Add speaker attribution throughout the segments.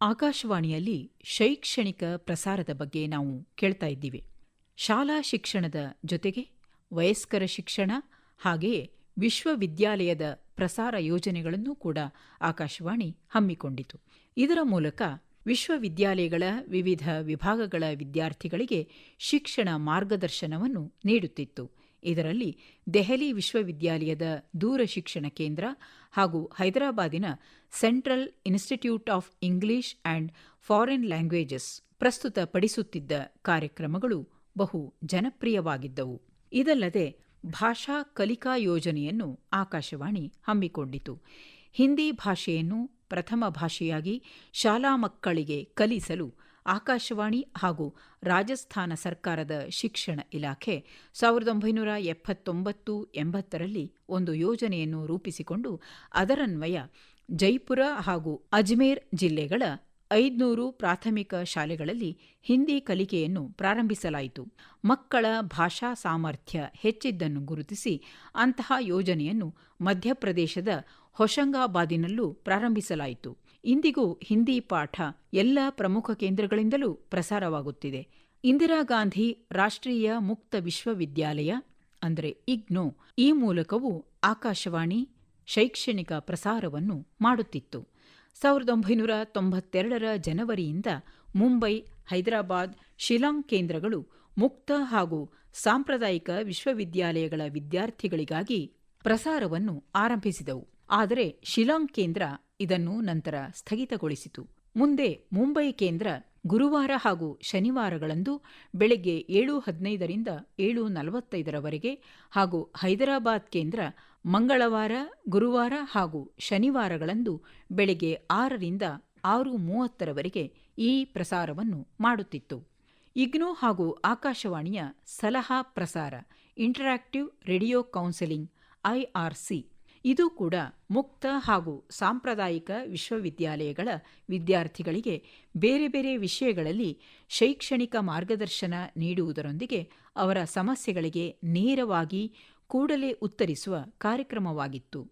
Speaker 1: ಆಕಾಶವಾಣಿಯಲ್ಲಿ ಶೈಕ್ಷಣಿಕ ಪ್ರಸಾರದ ಬಗ್ಗೆ ನಾವು ಕೇಳ್ತಾ ಇದ್ದೀವಿ. ಶಾಲಾ ಶಿಕ್ಷಣದ ಜೊತೆಗೆ ವಯಸ್ಕರ ಶಿಕ್ಷಣ ಹಾಗೆಯೇ ವಿಶ್ವವಿದ್ಯಾಲಯದ ಪ್ರಸಾರ ಯೋಜನೆಗಳನ್ನು ಕೂಡ ಆಕಾಶವಾಣಿ ಹಮ್ಮಿಕೊಂಡಿತು. ಇದರ ಮೂಲಕ ವಿಶ್ವವಿದ್ಯಾಲಯಗಳ ವಿವಿಧ ವಿಭಾಗಗಳ ವಿದ್ಯಾರ್ಥಿಗಳಿಗೆ ಶಿಕ್ಷಣ ಮಾರ್ಗದರ್ಶನವನ್ನು ನೀಡುತ್ತಿತ್ತು. ಇದರಲ್ಲಿ ದೆಹಲಿ ವಿಶ್ವವಿದ್ಯಾಲಯದ ದೂರ ಶಿಕ್ಷಣ ಕೇಂದ್ರ ಹಾಗೂ ಹೈದರಾಬಾದಿನ central institute of English and foreign languages ಪ್ರಸ್ತುತಪಡಿಸುತ್ತಿದ್ದ ಕಾರ್ಯಕ್ರಮಗಳು ಬಹು ಜನಪ್ರಿಯವಾಗಿದ್ದವು. ಇದಲ್ಲದೆ ಭಾಷಾ ಕಲಿಕಾ ಯೋಜನೆಯನ್ನು ಆಕಾಶವಾಣಿ ಹಮ್ಮಿಕೊಂಡಿತು. ಹಿಂದಿ ಭಾಷೆಯನ್ನು ಪ್ರಥಮ ಭಾಷೆಯಾಗಿ ಶಾಲಾ ಮಕ್ಕಳಿಗೆ ಕಲಿಸಲು ಆಕಾಶವಾಣಿ ಹಾಗೂ ರಾಜಸ್ಥಾನ ಸರ್ಕಾರದ ಶಿಕ್ಷಣ ಇಲಾಖೆ ಸಾವಿರದ ಒಂಬೈನೂರ ಎಪ್ಪತ್ತೊಂಬತ್ತು ಎಂಬತ್ತರಲ್ಲಿ ಒಂದು ಯೋಜನೆಯನ್ನು ರೂಪಿಸಿಕೊಂಡು ಅದರನ್ವಯ ಜೈಪುರ ಹಾಗೂ ಅಜ್ಮೇರ್ ಜಿಲ್ಲೆಗಳ ಐದುನೂರು ಪ್ರಾಥಮಿಕ ಶಾಲೆಗಳಲ್ಲಿ ಹಿಂದಿ ಕಲಿಕೆಯನ್ನು ಪ್ರಾರಂಭಿಸಲಾಯಿತು. ಮಕ್ಕಳ ಭಾಷಾ ಸಾಮರ್ಥ್ಯ ಹೆಚ್ಚಿದ್ದನ್ನು ಗುರುತಿಸಿ ಅಂತಹ ಯೋಜನೆಯನ್ನು ಮಧ್ಯಪ್ರದೇಶದ ಹೊಶಂಗಾಬಾದಿನಲ್ಲೂ ಪ್ರಾರಂಭಿಸಲಾಯಿತು. ಇಂದಿಗೂ ಹಿಂದಿ ಪಾಠ ಎಲ್ಲ ಪ್ರಮುಖ ಕೇಂದ್ರಗಳಿಂದಲೂ ಪ್ರಸಾರವಾಗುತ್ತಿದೆ. ಇಂದಿರಾ ಗಾಂಧಿ ರಾಷ್ಟ್ರೀಯ ಮುಕ್ತ ವಿಶ್ವವಿದ್ಯಾಲಯ, ಅಂದರೆ ಇಗ್ನೋ, ಈ ಮೂಲಕವೂ ಆಕಾಶವಾಣಿ ಶೈಕ್ಷಣಿಕ ಪ್ರಸಾರವನ್ನು ಮಾಡುತ್ತಿತ್ತು. ಸಾವಿರದ ಒಂಬೈನೂರ ತೊಂಬತ್ತೆರಡರ ಜನವರಿಯಿಂದ ಮುಂಬೈ, ಹೈದರಾಬಾದ್, ಶಿಲಾಂಗ್ ಕೇಂದ್ರಗಳು ಮುಕ್ತ ಹಾಗೂ ಸಾಂಪ್ರದಾಯಿಕ ವಿಶ್ವವಿದ್ಯಾಲಯಗಳ ವಿದ್ಯಾರ್ಥಿಗಳಿಗಾಗಿ ಪ್ರಸಾರವನ್ನು ಆರಂಭಿಸಿದವು. ಆದರೆ ಶಿಲಾಂಗ್ ಕೇಂದ್ರ ಇದನ್ನು ನಂತರ ಸ್ಥಗಿತಗೊಳಿಸಿತು. ಮುಂದೆ ಮುಂಬೈ ಕೇಂದ್ರ ಗುರುವಾರ ಹಾಗೂ ಶನಿವಾರಗಳಂದು ಬೆಳಗ್ಗೆ ಏಳು ಹದಿನೈದರಿಂದ ಏಳು ನಲವತ್ತೈದರವರೆಗೆ ಹಾಗೂ ಹೈದರಾಬಾದ್ ಕೇಂದ್ರ ಮಂಗಳವಾರ, ಗುರುವಾರ ಹಾಗೂ ಶನಿವಾರಗಳಂದು ಬೆಳಗ್ಗೆ ಆರರಿಂದ ಆರು ಮೂವತ್ತರವರೆಗೆ ಈ ಪ್ರಸಾರವನ್ನು ಮಾಡುತ್ತಿತ್ತು. ಇಗ್ನೋ ಹಾಗೂ ಆಕಾಶವಾಣಿಯ ಸಲಹಾ ಪ್ರಸಾರ ಇಂಟರಾಕ್ಟಿವ್ ರೇಡಿಯೋ ಕೌನ್ಸೆಲಿಂಗ್ ಐಆರ್ಸಿ ಇದು ಕೂಡ ಮುಕ್ತ ಹಾಗೂ ಸಾಂಪ್ರದಾಯಿಕ ವಿಶ್ವವಿದ್ಯಾಲಯಗಳ ವಿದ್ಯಾರ್ಥಿಗಳಿಗೆ ಬೇರೆ ಬೇರೆ ವಿಷಯಗಳಲ್ಲಿ ಶೈಕ್ಷಣಿಕ ಮಾರ್ಗದರ್ಶನ ನೀಡುವುದರೊಂದಿಗೆ ಅವರ ಸಮಸ್ಯೆಗಳಿಗೆ ನೇರವಾಗಿ ಕೂಡಲೇ ಉತ್ತರಿಸುವ ಕಾರ್ಯಕ್ರಮವಾಗಿತ್ತು.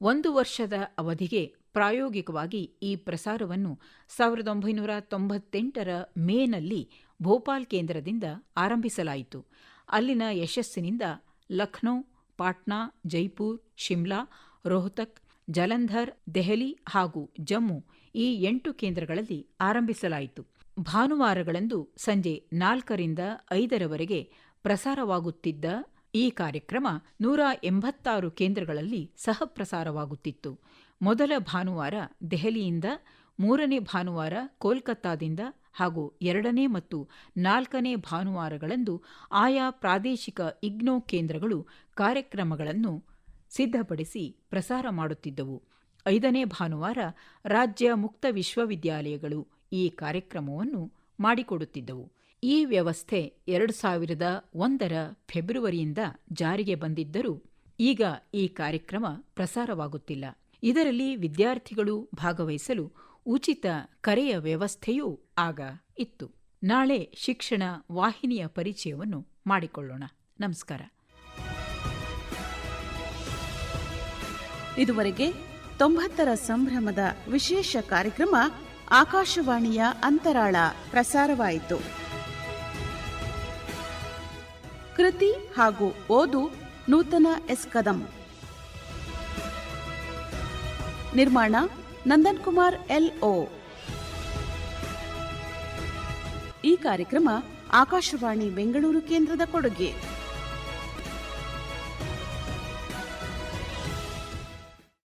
Speaker 1: ಒಂದು ವರ್ಷದ ಅವಧಿಗೆ ಪ್ರಾಯೋಗಿಕವಾಗಿ ಈ ಪ್ರಸಾರವನ್ನು ಸಾವಿರದ ಒಂಬೈನೂರ ತೊಂಬತ್ತೆಂಟರ ಮೇನಲ್ಲಿ ಭೋಪಾಲ್ ಕೇಂದ್ರದಿಂದ ಆರಂಭಿಸಲಾಯಿತು. ಅಲ್ಲಿನ ಯಶಸ್ಸಿನಿಂದ ಲಖನೌ ಪಾಟ್ನಾ, ಜೈಪುರ್, ಶಿಮ್ಲಾ, ರೋಹ್ತಕ್, ಜಲಂಧರ್, ದೆಹಲಿ ಹಾಗೂ ಜಮ್ಮು ಈ ಎಂಟು ಕೇಂದ್ರಗಳಲ್ಲಿ ಆರಂಭಿಸಲಾಯಿತು. ಭಾನುವಾರಗಳಂದು ಸಂಜೆ ನಾಲ್ಕರಿಂದ ಐದರವರೆಗೆ ಪ್ರಸಾರವಾಗುತ್ತಿದ್ದ ಈ ಕಾರ್ಯಕ್ರಮ ನೂರ ಎಂಬತ್ತಾರು ಕೇಂದ್ರಗಳಲ್ಲಿ ಸಹ ಪ್ರಸಾರವಾಗುತ್ತಿತ್ತು ಮೊದಲ ಭಾನುವಾರ ದೆಹಲಿಯಿಂದ, ಮೂರನೇ ಭಾನುವಾರ ಕೋಲ್ಕತ್ತಾದಿಂದ ಹಾಗೂ ಎರಡನೇ ಮತ್ತು ನಾಲ್ಕನೇ ಭಾನುವಾರಗಳಂದು ಆಯಾ ಪ್ರಾದೇಶಿಕ ಇಗ್ನೋ ಕೇಂದ್ರಗಳು ಕಾರ್ಯಕ್ರಮಗಳನ್ನು ಸಿದ್ಧಪಡಿಸಿ ಪ್ರಸಾರ ಮಾಡುತ್ತಿದ್ದವು. ಐದನೇ ಭಾನುವಾರ ರಾಜ್ಯ ಮುಕ್ತ ವಿಶ್ವವಿದ್ಯಾಲಯಗಳು ಈ ಕಾರ್ಯಕ್ರಮವನ್ನು ಮಾಡಿಕೊಡುತ್ತಿದ್ದವು. ಈ ವ್ಯವಸ್ಥೆ ಎರಡು ಸಾವಿರದ ಒಂದರ ಫೆಬ್ರವರಿಯಿಂದ ಜಾರಿಗೆ ಬಂದಿದ್ದರೂ ಈಗ ಈ ಕಾರ್ಯಕ್ರಮ ಪ್ರಸಾರವಾಗುತ್ತಿಲ್ಲ. ಇದರಲ್ಲಿ ವಿದ್ಯಾರ್ಥಿಗಳು ಭಾಗವಹಿಸಲು ಉಚಿತ ಕರೆಯ ವ್ಯವಸ್ಥೆಯೂ ಆಗ ಇತ್ತು. ನಾಳೆ ಶಿಕ್ಷಣ ವಾಹಿನಿಯ ಪರಿಚಯವನ್ನು ಮಾಡಿಕೊಳ್ಳೋಣ. ನಮಸ್ಕಾರ.
Speaker 2: ಇದುವರೆಗೆ ತೊಂಬತ್ತರ ಸಂಭ್ರಮದ ವಿಶೇಷ ಕಾರ್ಯಕ್ರಮ ಆಕಾಶವಾಣಿಯ ಅಂತರಾಳ ಪ್ರಸಾರವಾಯಿತು. ಕೃತಿ ಹಾಗೂ ಓದು ನೂತನ ಎಸ್ ಕದಂ. ನಿರ್ಮಾಣ ನಂದನ್ ಕುಮಾರ್ ಎಲ್ ಓ ಈ ಕಾರ್ಯಕ್ರಮ ಆಕಾಶವಾಣಿ ಬೆಂಗಳೂರು ಕೇಂದ್ರದ ಕೊಡುಗೆ.